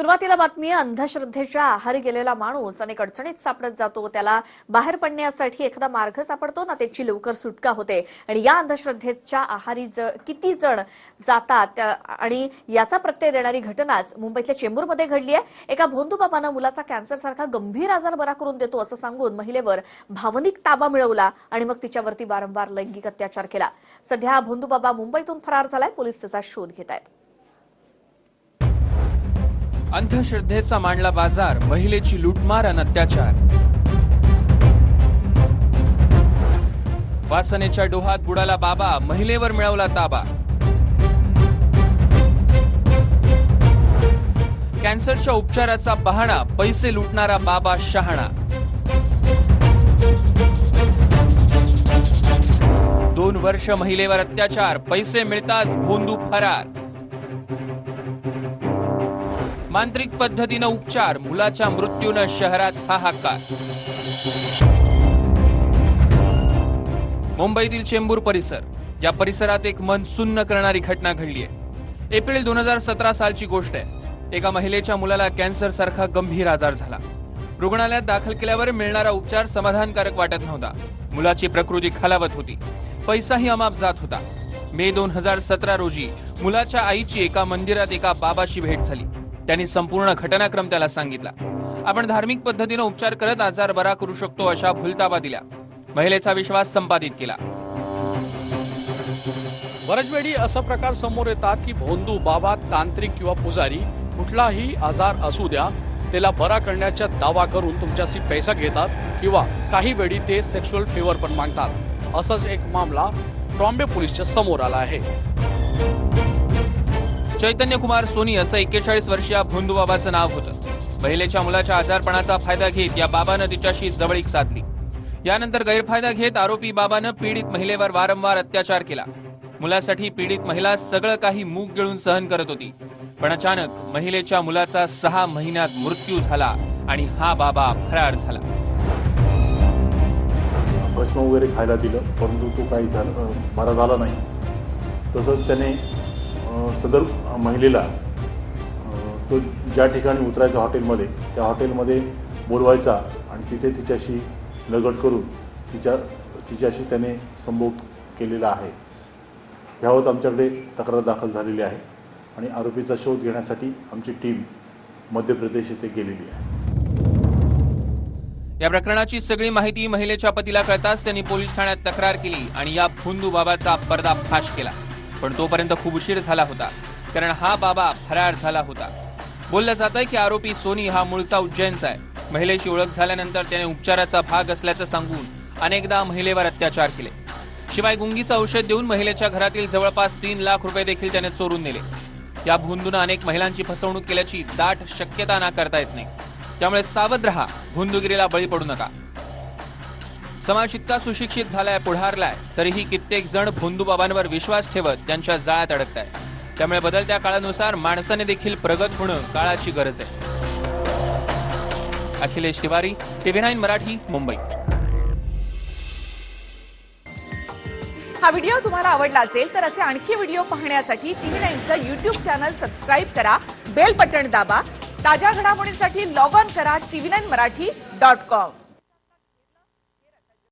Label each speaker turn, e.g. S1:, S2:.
S1: सुरुवातीला बातमी अंधश्रद्धेच्या आहारी गेलेला माणूस अनेक अडचणीत सापडत जातो. त्याला बाहेर पडण्यासाठी एखादा मार्ग सापडतो ना त्याची लवकर सुटका होते. आणि या अंधश्रद्धेच्या आहारी ज- किती जण जातात आणि याचा प्रत्यय देणारी घटनाच मुंबईतल्या चेंबूरमध्ये घडली आहे. एका भोंदूबाबानं मुलाचा कॅन्सरसारखा गंभीर आजार बरा करून देतो असं सांगून महिलेवर भावनिक ताबा मिळवला आणि मग तिच्यावरती वारंवार लैंगिक अत्याचार केला. सध्या भोंदूबाबा मुंबईतून फरार झालाय पोलीस त्याचा शोध घेत आहेत
S2: अंधश्रद्धेचा मांडला बाजार महिलेची लूटमार आणि अत्याचार. वासनेच्या डोहात बुडाला बाबा महिलेवर मिळवला ताबा. कॅन्सरच्या उपचाराचा बहाणा पैसे लुटणारा बाबा शहाणा. दोन वर्ष महिलेवर अत्याचार पैसे मिळताच भोंदू फरार. मांत्रिक पद्धतीनं उपचार मुलाच्या मृत्यूनं शहरात हाहाकार. मुंबईतील चेंबूर परिसर. या परिसरात एक मन सुन्न करणारी घटना घडली आहे एप्रिल दोन हजार सतरा सालची गोष्ट आहे. एका महिलेच्या मुलाला कॅन्सर सारखा गंभीर आजार झाला. रुग्णालयात दाखल केल्यावर मिळणारा उपचार समाधानकारक वाटत नव्हता. मुलाची प्रकृती खालावत होती. पैसाही अमाप जात होता. मे दोन हजार सतरा रोजी मुलाच्या आईची एका मंदिरात एका बाबाशी भेट झाली. त्यांनी संपूर्ण घटनाक्रम त्याला सांगितला. आपण धार्मिक पद्धतीने उपचार करत आजार बरा करू शकतो अशा भुलताबा दिल्या. महिलेचा विश्वास संपादित केला.
S3: बरेच वेळी असा प्रकार समोर येतात की भोंदू बाबा तांत्रिक किंवा पुजारी कुठलाही आजार असू द्या त्याला बरा करण्याचा दावा करून तुमच्याशी पैसा घेतात किंवा काही वेळी ते सेक्शुअल फेवर पण मागतात. असाच एक मामला ट्रॉम्बे पोलीसच्या समोर आला आहे.
S2: चैतन्य कुमार सोनी असं एक्केचाळीस वर्षीय भोंदू बाबाचं नाव होतं. महिलेच्या मुलाच्या आजारपणाचा फायदा घेत या बाबानं तिच्याशी जवळीक साधली. यानंतर गैरफायदा घेत आरोपी बाबानं पीडित महिलेवर वारंवार अत्याचार केला. मुलासाठी पीडित महिला सगळं काही मूग गिळून सहन करत होती. पण अचानक महिलेच्या मुलाचा सहा महिन्यात मृत्यू झाला आणि हा बाबा फरार झाला.
S4: भस्म वगैरे खायला दिलं परंतु तो काही झाला बरा झाला नाही. तसंच त्याने सदर महिलेला तो ज्या ठिकाणी उतरायचा हॉटेलमध्ये त्या हॉटेलमध्ये बोलवायचा आणि तिथे तिच्याशी लगट करून तिच्या तिच्याशी त्याने संभोग केलेला आहे. ह्यावर आमच्याकडे तक्रार दाखल झालेली आहे आणि आरोपीचा शोध घेण्यासाठी आमची टीम मध्य प्रदेश येथे गेलेली आहे.
S2: या प्रकरणाची सगळी माहिती महिलेच्या पतीला कळताच त्यांनी पोलीस ठाण्यात तक्रार केली आणि या भोंदू बाबाचा पर्दाफाश केला. पण तोपर्यंत खूप उशीर झाला होता. कारण हा बाबा फरार झाला होता. बोललं जात आहे की आरोपी सोनी हा मूळचा उज्जैनचा आहे. महिलेची ओळख झाल्यानंतर त्याने उपचाराचा भाग असल्याचं सांगून अनेकदा महिलेवर अत्याचार केले. शिवाय गुंगीचं औषध देऊन महिलेच्या घरातील जवळपास तीन लाख रुपये देखील त्याने चोरून नेले. या भोंदूनं अनेक महिलांची फसवणूक केल्याची दाट शक्यता नाकारता येत नाही. त्यामुळे सावध रहा भोंदूगिरीला बळी पडू नका. समाज इतका सुशिक्षित झालाय पुढारलाय तरीही कित्येक जण भोंदूबाबांवर विश्वास ठेवत त्यांच्या जाळ्यात अडकत आहे त्यामुळे बदलत्या काळानुसार माणसाने देखील प्रगत होणं काळाची गरज आहे. Akhilesh Tiwari TV nine Marathi Mumbai.
S5: हा व्हिडिओ तुम्हाला आवडला असेल तर असे आणखी व्हिडिओ पाहण्यासाठी टीव्ही नाईनचं युट्यूब चॅनल सबस्क्राईब करा बेल बटन दाबा ताज्या घडामोडींसाठी लॉग ऑन करा TV nine Marathi dot com.